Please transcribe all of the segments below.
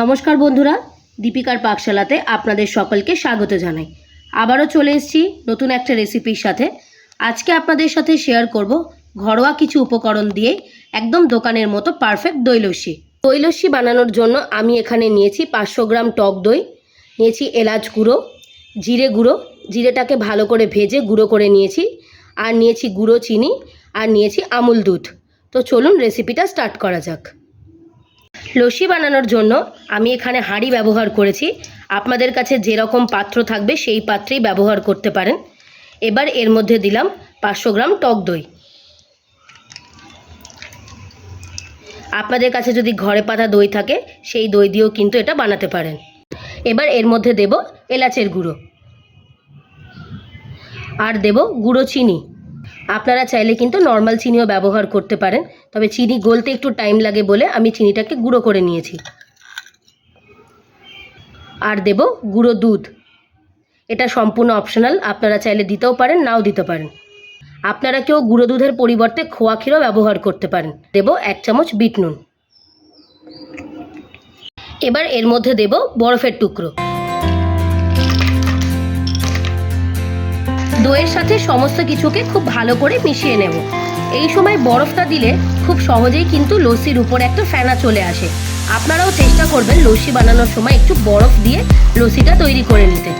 নমস্কার বন্ধুরা, দীপিকার পাকশালাতে আপনাদের সকলকে স্বাগত জানাই। আবারও চলে এসেছি নতুন একটা রেসিপির সাথে। আজকে আপনাদের সাথে শেয়ার করব ঘরোয়া কিছু উপকরণ দিয়ে একদম দোকানের মতো পারফেক্ট দই লস্যি দই লস্যি বানানোর জন্য আমি এখানে নিয়েছি পাঁচশো গ্রাম টক দই, নিয়েছি এলাচ গুঁড়ো, জিরে গুঁড়ো, জিরেটাকে ভালো করে ভেজে গুঁড়ো করে নিয়েছি, আর নিয়েছি গুঁড়ো চিনি, আর নিয়েছি আমুল দুধ। তো চলুন রেসিপিটা স্টার্ট করা যাক। লস্যি বানানোর জন্য আমি এখানে হাঁড়ি ব্যবহার করেছি। আপনাদের কাছে যেরকম পাত্র থাকবে সেই পাত্রেই ব্যবহার করতে পারেন। এবার এর মধ্যে দিলাম পাঁচশো গ্রাম টক দই। আপনাদের কাছে যদি ঘরে পাতা দই থাকে, সেই দই দিয়েও কিন্তু এটা বানাতে পারেন। এবার এর মধ্যে দেব এলাচের গুঁড়ো। আর দেব গুঁড়ো চিনি। আপনারা চাইলে কিন্তু নর্মাল চিনিও ব্যবহার করতে পারেন। তবে চিনি গলতে একটু টাইম লাগে বলে আমি চিনিটাকে গুঁড়ো করে নিয়েছি। আর দেব গুঁড়ো দুধ। এটা সম্পূর্ণ অপশনাল আপনারা চাইলে দিতেও পারেন, নাও দিতে পারেন। আপনারা কেউ গুঁড়ো দুধের পরিবর্তে খোয়া ক্ষীরও ব্যবহার করতে পারেন। দেব এক চামচ বিট নুন। এবার এর মধ্যে দেব বরফের টুকরো। দইয়ের সাথে সমস্ত কিছুকে খুব ভালো করে মিশিয়ে নেব। এই সময় বরফটা দিলে খুব সহজেই কিন্তু লস্যির উপর একটা ফেনা চলে আসে। আপনারাও চেষ্টা করবেন লস্যি বানানোর সময় একটু বরফ দিয়ে লস্যিটা তৈরি করে নিতে।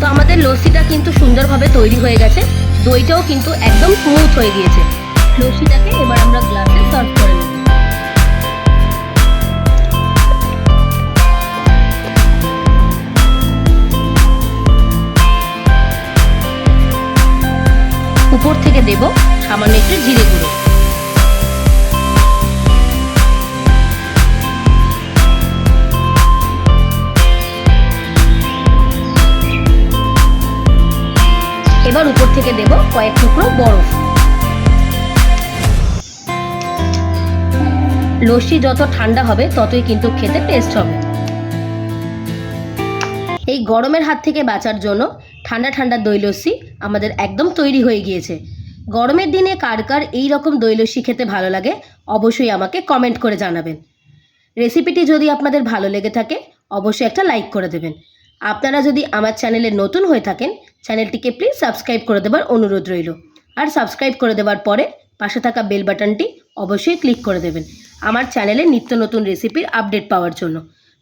তো আমাদের লস্যিটা কিন্তু সুন্দরভাবে তৈরি হয়ে গেছে। দইটাও কিন্তু একদম স্মুথ হয়ে গিয়েছে। লস্যিটাকে এবার আমরা গ্লাসে সার্ভ উপর থেকে দেব সামান্য একটু জিরে গুঁড়ো। এবার উপর থেকে দেব কয়েক টুকরো বরফ। লস্যি যত ঠান্ডা হবে, ততই কিন্তু খেতে টেস্ট হবে। এই গরমের হাত থেকে বাঁচার জন্য ঠান্ডা ঠান্ডা দই লস্যি আমাদের একদম তৈরি হয়ে গিয়েছে। গরমের দিনে কার কার এই রকম দই লস্যি খেতে ভালো লাগে, অবশ্যই আমাকে কমেন্ট করে জানাবেন। রেসিপিটি যদি আপনাদের ভালো লেগে থাকে, অবশ্যই একটা লাইক করে দেবেন। আপনারা যদি আমার চ্যানেলে নতুন হয়ে থাকেন, চ্যানেলটিকে প্লিজ সাবস্ক্রাইব করে দেবার অনুরোধ রইল। আর সাবস্ক্রাইব করে দেওয়ার পরে পাশে থাকা বেল বাটনটি অবশ্যই ক্লিক করে দেবেন আমার চ্যানেলে নিত্য নতুন রেসিপির আপডেট পাওয়ার জন্য।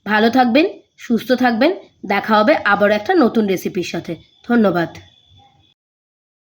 ভালো থাকবেন, সুস্থ থাকবেন, দেখা হবে আবার একটা নতুন রেসিপির সাথে। ধন্যবাদ।